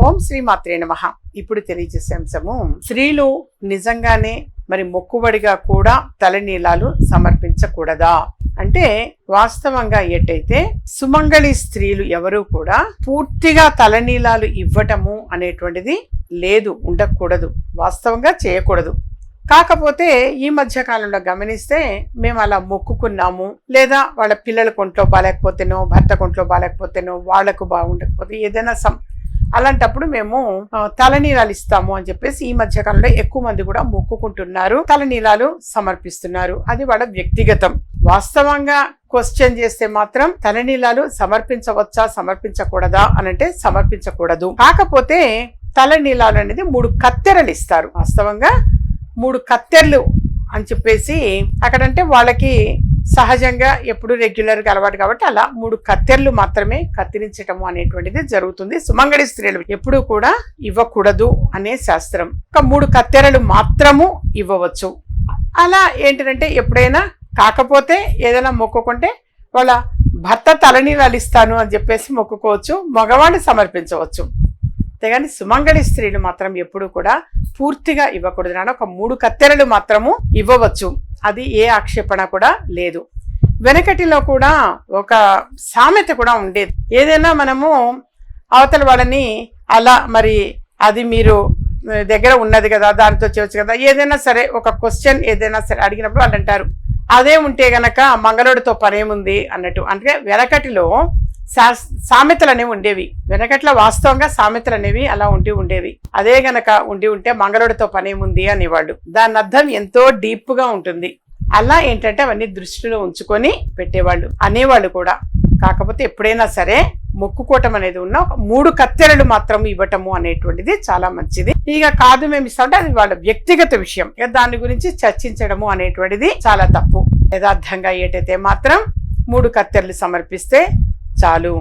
ఓం శ్రీ మాత్రే నమ. ఇప్పుడు తెలియజేసే అంశము స్త్రీలు నిజంగానే మరి మొక్కుబడిగా కూడా తలనీలాలు సమర్పించకూడదా? అంటే వాస్తవంగా ఏటైతే సుమంగళి స్త్రీలు ఎవరు కూడా పూర్తిగా తలనీలాలు ఇవ్వటము అనేటువంటిది లేదు ఉండకూడదు వాస్తవంగా చేయకూడదు. కాకపోతే ఈ మధ్య కాలంలో గమనిస్తే మేము అలా మొక్కుకున్నాము లేదా వాళ్ళ పిల్లల కొంట్లో బాగాలేకపోతేనో భర్త కొంట్లో బాగాలేకపోతేనో వాళ్ళకు బాగుండకపోతే ఏదైనా సం అలాంటప్పుడు మేము తలనీలాలు ఇస్తాము అని చెప్పేసి ఈ మధ్య కాలంలో ఎక్కువ మంది కూడా మొక్కుకుంటున్నారు. తలనీలాలు సమర్పిస్తున్నారు. అది వాళ్ళ వ్యక్తిగతం. వాస్తవంగా క్వశ్చన్ చేస్తే మాత్రం తలనీలాలు సమర్పించవచ్చా సమర్పించకూడదా అనంటే సమర్పించకూడదు. కాకపోతే తలనీలాలు అనేది మూడు కత్తెరలు ఇస్తారు. వాస్తవంగా మూడు కత్తెరలు అని చెప్పేసి అక్కడంటే వాళ్ళకి సహజంగా ఎప్పుడు రెగ్యులర్గా అలవాటు కాబట్టి అలా మూడు కత్తెరలు మాత్రమే కత్తిరించటము అనేటువంటిది జరుగుతుంది. సుమంగడి స్త్రీలు ఎప్పుడూ కూడా ఇవ్వకూడదు అనే శాస్త్రం. ఒక మూడు కత్తెరలు మాత్రము ఇవ్వవచ్చు. అలా ఏంటంటే ఎప్పుడైనా కాకపోతే ఏదైనా మొక్కుకుంటే వాళ్ళ భర్త తలని ఇస్తాను అని చెప్పేసి మొక్కుకోవచ్చు మగవాళ్ళు సమర్పించవచ్చు. అంతేగాని సుమంగళి స్త్రీలు మాత్రం ఎప్పుడు కూడా పూర్తిగా ఇవ్వకూడదు. నాన్న ఒక మూడు కత్తెరలు మాత్రము ఇవ్వవచ్చు. అది ఏ ఆక్షేపణ కూడా లేదు. వెనకటిలో కూడా ఒక సామెత కూడా ఉండేది. ఏదైనా మనము అవతల వాళ్ళని అలా మరి అది మీరు దగ్గర ఉన్నది కదా దానితో చేయవచ్చు కదా ఏదైనా సరే ఒక క్వశ్చన్ ఏదైనా సరే అడిగినప్పుడు వాళ్ళు అంటారు. అదే ఉంటే గనక మంగళుడితో పనేముంది అన్నట్టు. అంటే వెనకటిలో సామెతలు అనేవి ఉండేవి. వెనకట్ల వాస్తవంగా సామెతలు అనేవి అలా ఉండి ఉండేవి. అదే గనక ఉండి ఉంటే మంగళుడితో పనేముంది అనేవాళ్ళు. దాని అర్థం ఎంతో డీప్గా ఉంటుంది. అలా ఏంటంటే అవన్నీ దృష్టిలో ఉంచుకొని పెట్టేవాళ్ళు. అనేవాళ్ళు కూడా. కాకపోతే ఎప్పుడైనా సరే మొక్కుకోవటం అనేది ఉన్న ఒక మూడు కత్తెరలు మాత్రం ఇవ్వటము అనేటువంటిది చాలా మంచిది. ఇక కాదు మేము ఇస్తామంటే అది వాళ్ళ వ్యక్తిగత విషయం. ఇక దాని గురించి చర్చించడము అనేటువంటిది చాలా తప్పు. యథార్థంగా ఏటైతే మాత్రం మూడు కత్తెరలు సమర్పిస్తే చాలు.